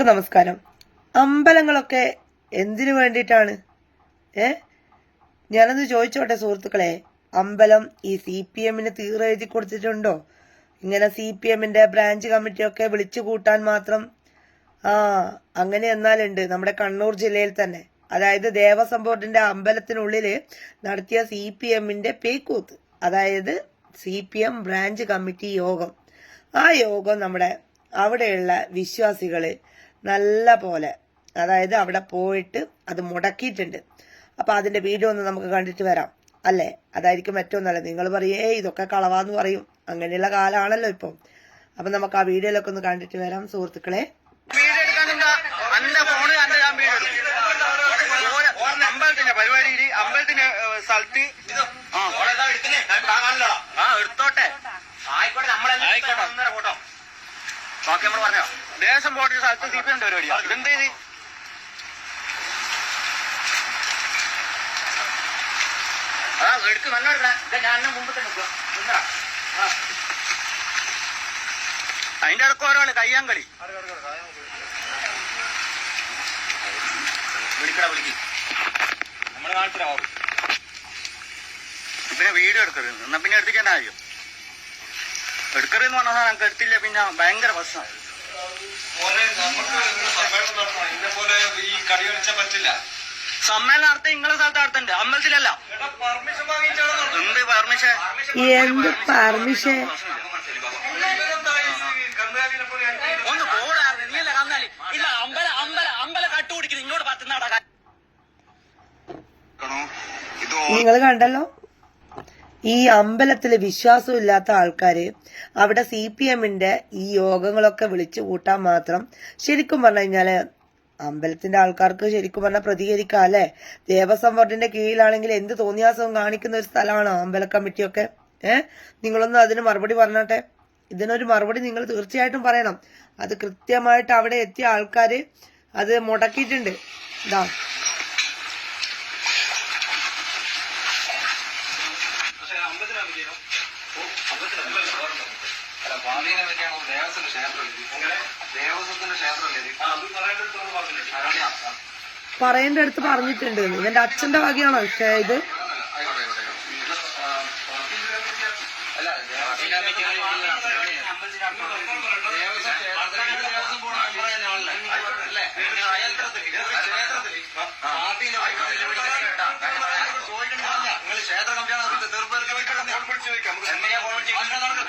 എല്ലാവർക്കും നമസ്കാരം. അമ്പലങ്ങളൊക്കെ എന്തിനു വേണ്ടിയിട്ടാണ്? ഏ? ഞാനൊന്ന് ചോദിച്ചോട്ടെ സുഹൃത്തുക്കളെ അമ്പലം ഈ സി പി എമ്മിന് തീർ എഴുതി കൊടുത്തിട്ടുണ്ടോ? ഇങ്ങനെ സി പി എമ്മിന്റെ ബ്രാഞ്ച് കമ്മിറ്റിയൊക്കെ വിളിച്ചു കൂട്ടാൻ മാത്രം. ആ അങ്ങനെ എന്നാലുണ്ട്. നമ്മുടെ കണ്ണൂർ ജില്ലയിൽ തന്നെ. അതായത് ദേവസ്വം ബോർഡിന്റെ അമ്പലത്തിനുള്ളിൽ നടത്തിയ സി പി എമ്മിന്റെ പേക്കൂത്ത്. അതായത് C P M branch committee യോഗം. ആ യോഗം നമ്മുടെ അവിടെയുള്ള വിശ്വാസികൾ നല്ല പോലെ അതായത് അവിടെ പോയിട്ട് അത് മുടക്കിയിട്ടുണ്ട്. അപ്പൊ അതിന്റെ വീഡിയോ ഒന്ന് നമുക്ക് കണ്ടിട്ട് വരാം. അല്ലേ? അതായിരിക്കും ഏറ്റവും നല്ലത്. നിങ്ങൾ പറയേ ഇതൊക്കെ കളവാന്ന് പറയും. അങ്ങനെയുള്ള കാലമാണല്ലോ ഇപ്പം. അപ്പൊ നമുക്ക് ആ വീഡിയോയിലൊക്കെ ഒന്ന് കണ്ടിട്ട് വരാം സുഹൃത്തുക്കളെ. അമ്പലത്തിന്റെ പരിപാടിയിൽ അമ്പലത്തിന്റെ ഏഹ്, സ്ഥലത്ത് ആ. ആ എടുത്തോട്ടെ. ആയിക്കോട്ടെ നമ്മളെല്ലാം ഒന്നര ഫോട്ടോ ബാക്കി നമ്മൾ പറഞ്ഞോ? ദേശം ബോർഡിന്റെ സ്ഥലത്ത് സി പി എം പരിപാടിയാ. ഇതെന്ത് ചെയ്ത് അതാ എടുക്ക് നല്ല എടുക്കണേ ഇതാ ഞാൻ മുമ്പ് തന്നെ നിൽക്കുക. നിന്നടാ. ആ. അതിന്റെ ഇടയ്ക്ക് ഓരോൾ കയ്യാങ്കളി വിളിക്കട വിളിക്ക്. നമ്മൾ കാണിച്ചിരാവും പിന്നെ വീഡിയോ എടുക്കരുത്. എന്നാ പിന്നെ എടുത്തിക്കേണ്ട കാര്യം എടുക്കരുതെന്ന് പറഞ്ഞാൽ ഞങ്ങൾക്ക് എടുത്തില്ല പിന്നെ ഭയങ്കര പ്രശ്നം. സമ്മേളനം നടത്തി നിങ്ങളെ സ്ഥലത്ത് നടത്തണ്ട്. അമ്പലത്തിലല്ല. എടാ പെർമിഷൻ വാങ്ങിച്ചാണ് എന്ത് പെർമിഷൻ എന്ത് പെർമിഷൻ. ഒന്ന് പോടാ നീയല്ല കന്നാലി ഇല്ല അമ്പല അമ്പല അമ്പല കട്ടുപിടിക്കുന്നു. ഇങ്ങോട്ട് പറ്റുന്നടാ ഇത് നിങ്ങൾ കണ്ടല്ലോ? ഈ അമ്പലത്തിൽ വിശ്വാസമില്ലാത്ത ആൾക്കാർ അവിടെ സി പി എമ്മിന്റെ ഈ യോഗങ്ങളൊക്കെ വിളിച്ചു കൂട്ടാൻ മാത്രം ശരിക്കും പറഞ്ഞു കഴിഞ്ഞാൽ അമ്പലത്തിന്റെ ആൾക്കാർക്ക് ശരിക്കും പറഞ്ഞാൽ പ്രതികരിക്കാം അല്ലെ? ദേവസ്വം ബോർഡിന്റെ കീഴിലാണെങ്കിൽ എന്ത് തോന്നിയാസവും കാണിക്കുന്ന ഒരു സ്ഥലമാണോ അമ്പല കമ്മിറ്റിയൊക്കെ? ഏഹ് നിങ്ങളൊന്ന് അതിന് മറുപടി പറഞ്ഞോട്ടെ. ഇതിനൊരു മറുപടി നിങ്ങൾ തീർച്ചയായിട്ടും പറയണം. അത് കൃത്യമായിട്ട് അവിടെ എത്തിയ ആൾക്കാർ അത് മുടക്കിയിട്ടുണ്ട്. ഇതാ. അല്ല ഭാവിയിലെ പറ്റിയാണോ ദേവസ്വത്തിന്റെ ക്ഷേത്രമല്ലേ അങ്ങനെ ദേവസ്വത്തിന്റെ ക്ഷേത്രമല്ലേ ഇത്? അത് പറയേണ്ടത് പറഞ്ഞില്ലേ? പറയേണ്ട അടുത്ത് പറഞ്ഞിട്ടുണ്ട്. ഇവന്റെ അച്ഛന്റെ വകയാണോ ഇത് ആയിക്കോട്ടെ ആയിക്കോട്ടെ ആ, അല്ല ദേവസ്വം ക്ഷേത്രത്തിൽ ദേവസ്വം ബോർഡ് മെമ്പർ തന്നെയാണല്ലേ? അല്ലേ? ക്ഷേത്രത്തിൽ പാർട്ടിയിലെ നിങ്ങൾ ക്ഷേത്ര കമ്മിറ്റിയാണ് അതിന്റെ തീർപ്പേർക്ക് വെക്കണം വിളിച്ചു ചോദിക്കാം എങ്ങനെയാ കോൺവിറ്റ് അങ്ങനെ നടക്കും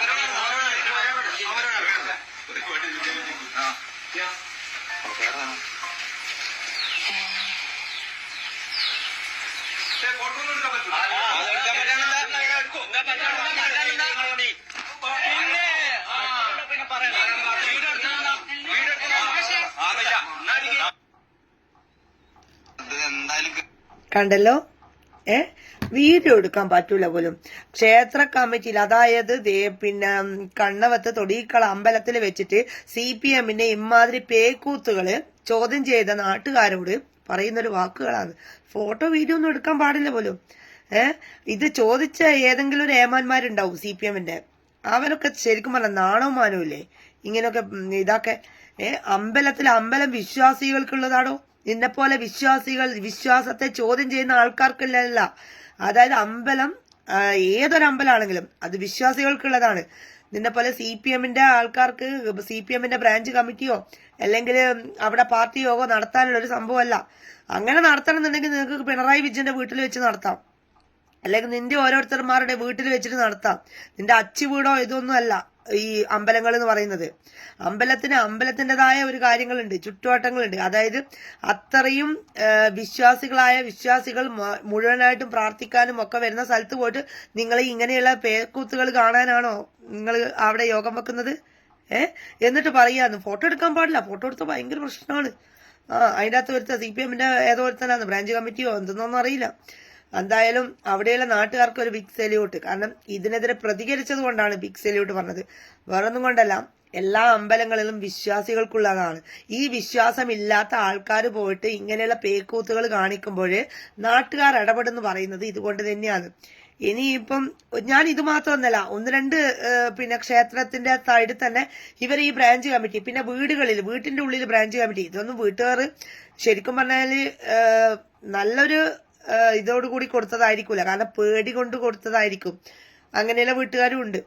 ആ പേരാണ് ഫോട്ടോ എടുക്കാൻ പറ്റില്ല എന്തായാലും കണ്ടല്ലോ? ഏ? വീഡിയോ എടുക്കാൻ പറ്റൂല പോലും. ക്ഷേത്ര കമ്മിറ്റിയിൽ അതായത് പിന്നെ കണ്ണവത്ത് തൊടീക്കള അമ്പലത്തിൽ വെച്ചിട്ട് സി പി എമ്മിന്റെ ഇമാതിരി പേക്കൂത്തുകൾ ചോദ്യം ചെയ്ത നാട്ടുകാരോട് പറയുന്നൊരു വാക്കുകളാണ്. ഫോട്ടോ വീഡിയോ ഒന്നും എടുക്കാൻ പാടില്ല പോലും. ഏർ ഇത് ചോദിച്ച ഏതെങ്കിലും ഒരു ഏമാന്മാരുണ്ടാവും സി പി എമ്മിന്റെ. അവരൊക്കെ ശരിക്കും പറഞ്ഞ നാണവും മാനവും ഇല്ലേ ഇങ്ങനെയൊക്കെ ഇതാക്കെ ഏഹ് അമ്പലത്തിൽ അമ്പലം വിശ്വാസികൾക്കുള്ളതാണോ? നിന്നെ പോലെ വിശ്വാസികൾ വിശ്വാസത്തെ ചോദ്യം ചെയ്യുന്ന ആൾക്കാർക്കില്ല അതായത് അമ്പലം ഏതൊരമ്പലമാണെങ്കിലും അത് വിശ്വാസികൾക്കുള്ളതാണ്. നിന്നെപ്പോലെ സി പി എമ്മിന്റെ ആൾക്കാർക്ക് സി പി എമ്മിന്റെ ബ്രാഞ്ച് കമ്മിറ്റിയോ അല്ലെങ്കിൽ അവിടെ പാർട്ടി യോഗോ നടത്താനുള്ള ഒരു സംഭവമല്ല. അങ്ങനെ നടത്തണമെന്നുണ്ടെങ്കിൽ നിങ്ങൾക്ക് പിണറായി വിജയന്റെ വീട്ടിൽ വെച്ച് നടത്താം. അല്ലെങ്കിൽ നിന്റെ ഓരോരുത്തർമാരുടെ വീട്ടിൽ വെച്ചിട്ട് നടത്താം. നിന്റെ അച്ചു വീടോ ഇതൊന്നും അല്ല. ഈ അമ്പലങ്ങൾ എന്ന് പറയുന്നത്. അമ്പലത്തിന് അമ്പലത്തിന്റെതായ ഒരു കാര്യങ്ങളുണ്ട് ചുറ്റുവട്ടങ്ങളുണ്ട്. അതായത് അത്രയും വിശ്വാസികളായ വിശ്വാസികൾ മുഴുവനായിട്ടും പ്രാർത്ഥിക്കാനും ഒക്കെ വരുന്ന സ്ഥലത്ത് പോയിട്ട് നിങ്ങൾ ഇങ്ങനെയുള്ള പേക്കൂത്തുകൾ കാണാനാണോ നിങ്ങൾ അവിടെ യോഗം വെക്കുന്നത്? ഏ? എന്നിട്ട് പറയാന്ന് ഫോട്ടോ എടുക്കാൻ പാടില്ല. ഫോട്ടോ എടുത്ത ഭയങ്കര പ്രശ്നമാണ്. ആ അതിന്റെ അകത്ത് ഒരുത്ത സി പി എമ്മിന്റെ ഏതോ ഒരുത്തനാണ് ബ്രാഞ്ച് കമ്മിറ്റിയോ എന്തെന്നൊന്നും അറിയില്ല. എന്തായാലും അവിടെയുള്ള നാട്ടുകാർക്ക് ഒരു ബിഗ് സെല്യൂട്ട് കാരണം ഇതിനെതിരെ പ്രതികരിച്ചത് കൊണ്ടാണ് ബിഗ് സെല്യൂട്ട് പറഞ്ഞത്. വേറൊന്നും കൊണ്ടല്ല എല്ലാ അമ്പലങ്ങളിലും വിശ്വാസികൾക്കുള്ളതാണ്. ഈ വിശ്വാസമില്ലാത്ത ആൾക്കാർ പോയിട്ട് ഇങ്ങനെയുള്ള പേക്കൂത്തുകൾ കാണിക്കുമ്പോൾ നാട്ടുകാർ ഇടപെടുന്നു പറയുന്നത് ഇതുകൊണ്ട് തന്നെയാണ്. ഇനിയിപ്പം ഞാൻ ഇത് മാത്രമൊന്നല്ല ഒന്ന് രണ്ട് പിന്നെ ക്ഷേത്രത്തിന്റെ സൈഡിൽ തന്നെ ഇവർ ഈ ബ്രാഞ്ച് കമ്മിറ്റി പിന്നെ വീടുകളിൽ വീട്ടിന്റെ ഉള്ളിൽ ബ്രാഞ്ച് കമ്മിറ്റി ഇതൊന്നും വീട്ടുകാർ ശരിക്കും പറഞ്ഞാൽ ഏഹ്, നല്ലൊരു ഇതോടുകൂടി കൊടുത്തതായിരിക്കില്ല കാരണം പേടി കൊണ്ട് കൊടുത്തതായിരിക്കും. അങ്ങനെയുള്ള വീട്ടുകാരും ഉണ്ട്.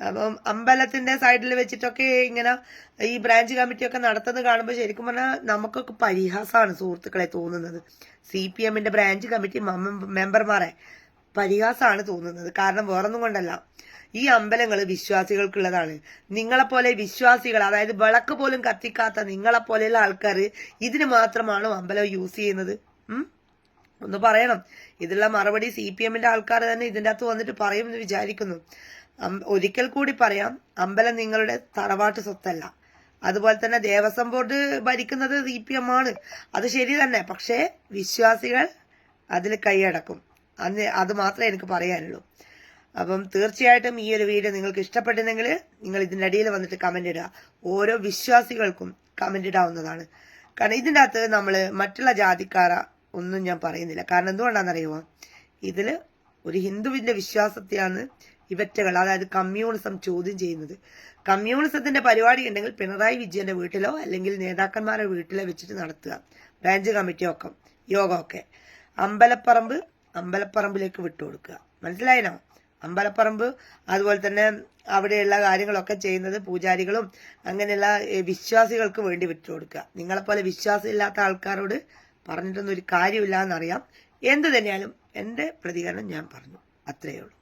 അപ്പം അമ്പലത്തിന്റെ സൈഡിൽ വെച്ചിട്ടൊക്കെ ഇങ്ങനെ ഈ ബ്രാഞ്ച് കമ്മിറ്റി ഒക്കെ നടത്തുന്നത് കാണുമ്പോൾ ശരിക്കും പറഞ്ഞാൽ നമുക്കൊക്കെ പരിഹാസമാണ് സുഹൃത്തുക്കളെ തോന്നുന്നത്. സി പി എമ്മിന്റെ ബ്രാഞ്ച് കമ്മിറ്റി മെമ്പർമാരെ പരിഹാസമാണ് തോന്നുന്നത്. കാരണം വേറൊന്നും കൊണ്ടല്ല. ഈ അമ്പലങ്ങൾ വിശ്വാസികൾക്കുള്ളതാണ്. നിങ്ങളെപ്പോലെ വിശ്വാസികൾ അതായത് വിളക്ക് പോലും കത്തിക്കാത്ത നിങ്ങളെപ്പോലെയുള്ള ആൾക്കാർ ഇതിന് മാത്രമാണോ അമ്പലം യൂസ് ചെയ്യുന്നത്? ഒന്ന് പറയണം. ഇതിലുള്ള മറുപടി സി പി എമ്മിന്റെ ആൾക്കാർ തന്നെ ഇതിന്റെ അകത്ത് വന്നിട്ട് പറയുമെന്ന് വിചാരിക്കുന്നു. ഒരിക്കൽ കൂടി പറയാം അമ്പലം നിങ്ങളുടെ തറവാട്ട് സ്വത്തല്ല. അതുപോലെ തന്നെ ദേവസ്വം ബോർഡ് ഭരിക്കുന്നത് സി പി എം ആണ് അത് ശരി തന്നെ പക്ഷേ വിശ്വാസികൾ അതിൽ കൈയടക്കും. അന്ന് അത് മാത്രമേ എനിക്ക് പറയാനുള്ളൂ. അപ്പം തീർച്ചയായിട്ടും ഈ ഒരു വീഡിയോ നിങ്ങൾക്ക് ഇഷ്ടപ്പെട്ടിരുന്നെങ്കിൽ നിങ്ങൾ ഇതിന്റെ അടിയിൽ വന്നിട്ട് കമന്റ് ഇടുക. ഓരോ വിശ്വാസികൾക്കും കമന്റ് ഇടാവുന്നതാണ്. കാരണം ഇതിന്റെ അകത്ത് നമ്മൾ മറ്റുള്ള ജാതിക്കാര ഒന്നും ഞാൻ പറയുന്നില്ല. കാരണം എന്തുകൊണ്ടാണെന്നറിയുമോ? ഇതിൽ ഒരു ഹിന്ദുവിന്റെ വിശ്വാസത്തെയാണ് ഇവറ്റകൾ അതായത് കമ്മ്യൂണിസം ചോദ്യം ചെയ്യുന്നത്. കമ്മ്യൂണിസത്തിന്റെ പരിപാടി ഉണ്ടെങ്കിൽ പിണറായി വിജയന്റെ വീട്ടിലോ അല്ലെങ്കിൽ നേതാക്കന്മാരുടെ വീട്ടിലോ വെച്ചിട്ട് നടത്തുക. ബ്രാഞ്ച് കമ്മിറ്റി ഒക്കെ യോഗമൊക്കെ. അമ്പലപ്പറമ്പ് അമ്പലപ്പറമ്പിലേക്ക് വിട്ടുകൊടുക്കുക മനസ്സിലായിനോ? അമ്പലപ്പറമ്പ് അതുപോലെ തന്നെ അവിടെയുള്ള കാര്യങ്ങളൊക്കെ ചെയ്യുന്നത് പൂജാരികളും അങ്ങനെയുള്ള വിശ്വാസികൾക്ക് വേണ്ടി വിട്ടുകൊടുക്കുക നിങ്ങളെപ്പോലെ വിശ്വാസമില്ലാത്ത ആൾക്കാരോട് പറഞ്ഞിട്ടൊന്നും ഒരു കാര്യമില്ല എന്നറിയാം എന്ത് തന്നെയാലും എന്റെ പ്രതികരണം ഞാൻ പറഞ്ഞു. അത്രയേ ഉള്ളൂ.